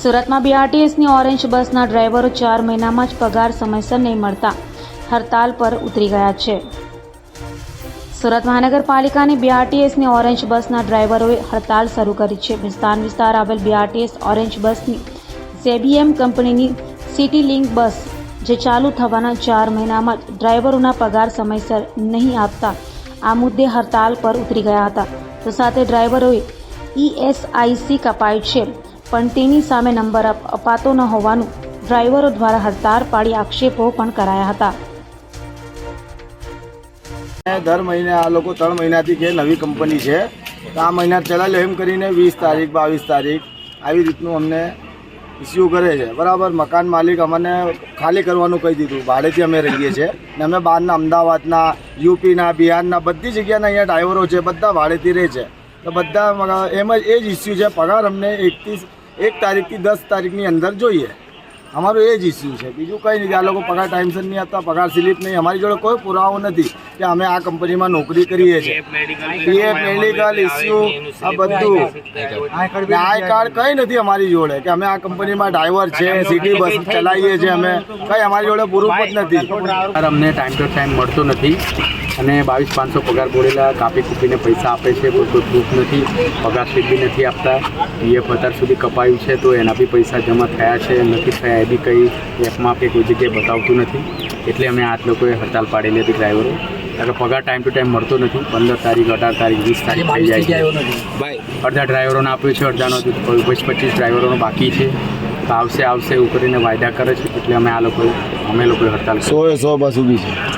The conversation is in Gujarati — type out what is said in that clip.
સુરતમાં બીઆરટીએસની ઓરેન્જ બસના ડ્રાઈવરો ચાર મહિનામાં જ પગાર સમયસર નહીં મળતા. હડતાલ પર ઉતરી ગયા છે. સુરત મહાનગરપાલિકાની બીઆરટીએસની ઓરેન્જ બસના ડ્રાઈવરોએ હડતાલ શરૂ કરી છે. વિસ્તાર વિસ્તાર આવેલ બીઆરટીએસ ઓરેન્જ બસની સેબીએમ કંપનીની સિટી લિંક બસ જે ચાલુ થવાના ચાર મહિનામાં જ ડ્રાઈવરોના પગાર સમયસર નહીં આપતા, આ મુદ્દે હડતાલ પર ઉતરી ગયા હતા. તો સાથે ડ્રાઈવરોએ ઈએસઆઈસી કપાય છે, પણ તેની સામે નંબર અપ- અપાતો ન હોવાનું ડ્રાઈવરો દ્વારા હડતાળ પાડી આક્ષેપો પણ કરાયા હતા. દર મહિને આ લોકો ત્રણ મહિનાથી જે નવી કંપની છે. તો આ મહિના ચલાવ્યો એમ કરીને વીસ તારીખ, બાવીસ તારીખ, આવી રીતનું અમને ઇસ્યુ કરે છે. બરાબર, મકાન માલિક અમને ખાલી કરવાનું કહી દીધું. ભાડેથી અમે રહીએ છીએ. ને અમે બહારના અમદાવાદના, યુપીના, બિહારના બધી જગ્યાના અહીંયા ડ્રાઈવરો છે, બધા ભાડેથી રહે છે. તો બધા એમ જ, એ જ ઇસ્યુ છે. પગાર અમને એકથી, એક તારીખથી દસ તારીખની અંદર જોઈએ. અમારું એ જ ઇસ્યુ છે. બીજું કંઈ નહીં કે આ લોકો પગાર ટાઈમસર નહીં આપતા પગાર સ્લીપ નહીં. અમારી જોડે કોઈ પુરાવો નથી કે અમે આ કંપનીમાં નોકરી કરીએ છીએ. પીએફ મેડિકલ ઇસ્યુ આ બધું. આઈ કાર્ડ કંઈ નથી અમારી જોડે કે અમે આ કંપનીમાં ડ્રાઈવર છે સિટી બસ ચલાવીએ છીએ અમે. કંઈ અમારી જોડે પૂરું જ નથી. અમને ટાઈમ ટુ ટાઈમ મળતું નથી. અને બાવીસ પાંચસો પગાર બોલેલા કાપી કૂપીને પૈસા આપે છે કોઈ કોઈ પ્રૂફ નથી પગાર સ્લીપ બી નથી આપતા. પીએફ અત્યાર સુધી કપાયું છે તો એના બી પૈસા જમા થયા છે નથી થયા એ બી કંઈ એપમાં કે કોઈ જગ્યાએ બતાવતું નથી. એટલે અમે આઠ લોકોએ હડતાલ પાડેલી હતી ડ્રાઈવરો કારણ પગાર ટાઈમ ટુ ટાઈમ મળતો નથી. પંદર તારીખ અઢાર તારીખ વીસ તારીખ થઈ જાય છે. અડધા ડ્રાઈવરોને આપ્યું છે અડધાનો વીસ પચીસ ડ્રાઈવરોનો બાકી છે. તો આવશે આવશે એવું કરીને વાયદા કરે છે એટલે અમે આ લોકો અમે લોકોએ હડતાલ સો એ સો બસ ઊભી છે.